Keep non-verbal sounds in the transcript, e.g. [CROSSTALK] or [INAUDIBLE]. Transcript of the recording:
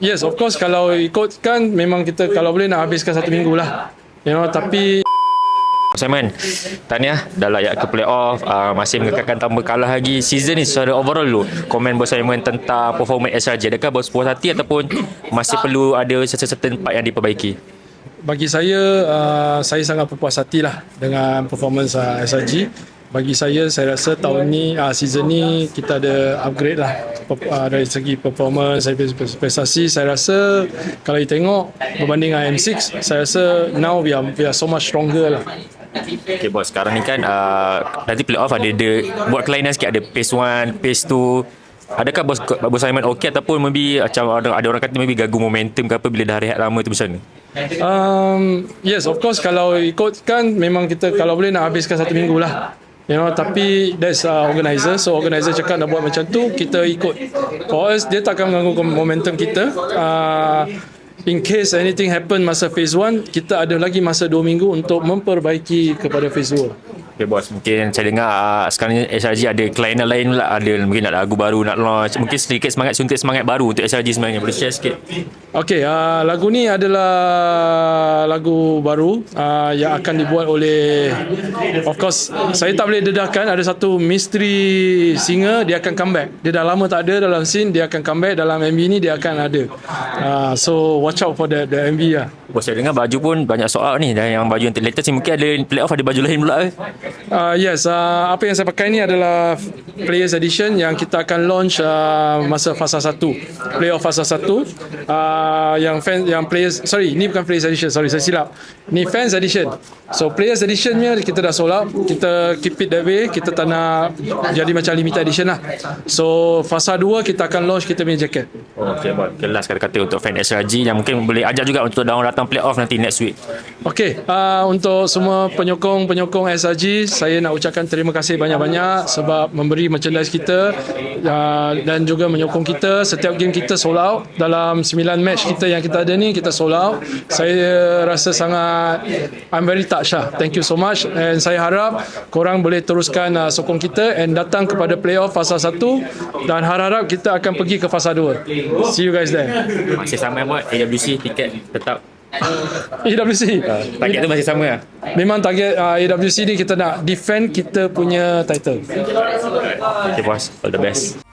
yes, of course kalau ikutkan memang kita kalau boleh nak habiskan satu minggu lah. You know, tapi Simon, tahniah dah layak ke playoff, uh, masih mengekalkan tanpa kalah lagi. Season ni secara overall dulu, komen Bos Simon tentang performance SRJ. Adakah Bos puas hati ataupun masih perlu ada certain part yang diperbaiki? bagi saya, uh, saya sangat berpuas hati lah dengan performance uh, SRG. Bagi saya, saya rasa tahun ni, uh, season ni kita ada upgrade lah uh, dari segi performance, dari segi prestasi. Saya rasa kalau you tengok berbanding dengan M6, saya rasa now we are, we are so much stronger lah. Okay bos, sekarang ni kan uh, nanti playoff ada, ada buat kelainan sikit ada pace 1, pace 2. Adakah bos bos Simon okey ataupun maybe macam ada, ada orang kata maybe gagu momentum ke apa bila dah rehat lama tu macam mana? Um, yes, of course kalau ikutkan memang kita kalau boleh nak habiskan satu minggu lah. You know, tapi that's uh, organizer. So organizer cakap nak buat macam tu, kita ikut. Us, dia takkan mengganggu momentum kita. Uh, in case anything happen masa phase 1, kita ada lagi masa 2 minggu untuk memperbaiki kepada phase 2. Okay bos, mungkin saya dengar uh, sekarang ni SRG ada klien lain pula, ada mungkin nak lagu baru nak launch. Mungkin sedikit semangat suntik semangat baru untuk SRG sebenarnya. Boleh share sikit? Okay, uh, lagu ni adalah lagu baru uh, yang akan dibuat oleh of course saya tak boleh dedahkan ada satu misteri singer dia akan comeback. Dia dah lama tak ada dalam scene, dia akan comeback dalam MV ni dia akan ada. Uh, so watch out for the the MV lah. Bos saya dengar baju pun banyak soal ni dan yang baju yang latest ni mungkin ada playoff ada baju lain pula eh. Uh, yes, uh, apa yang saya pakai ni adalah Players Edition yang kita akan launch uh, masa fasa 1. Playoff fasa 1. Uh, yang fan yang players sorry, ni bukan Players Edition, sorry saya silap. Ni Fans Edition. So Players Edition ni kita dah sold out. Kita keep it that way. Kita tak nak jadi macam limited edition lah. So fasa 2 kita akan launch kita punya jacket. Oh, okay. Kelas kata-kata untuk fan SRG yang mungkin boleh ajak juga untuk dalam datang playoff nanti next week. Okey, uh, untuk semua penyokong-penyokong SRG, saya nak ucapkan terima kasih banyak-banyak sebab memberi merchandise kita uh, dan juga menyokong kita. Setiap game kita sold out. Dalam 9 match kita yang kita ada ni, kita sold out. Saya rasa sangat, I'm very touched lah. Thank you so much. And saya harap korang boleh teruskan uh, sokong kita and datang kepada playoff fasa 1 dan harap-harap kita akan pergi ke fasa 2. See you guys there. Masih sama buat AWC tiket tetap [LAUGHS] AWC. target tu masih sama lah. Memang target uh, AWC ni kita nak defend kita punya title. Okay bos, all the best.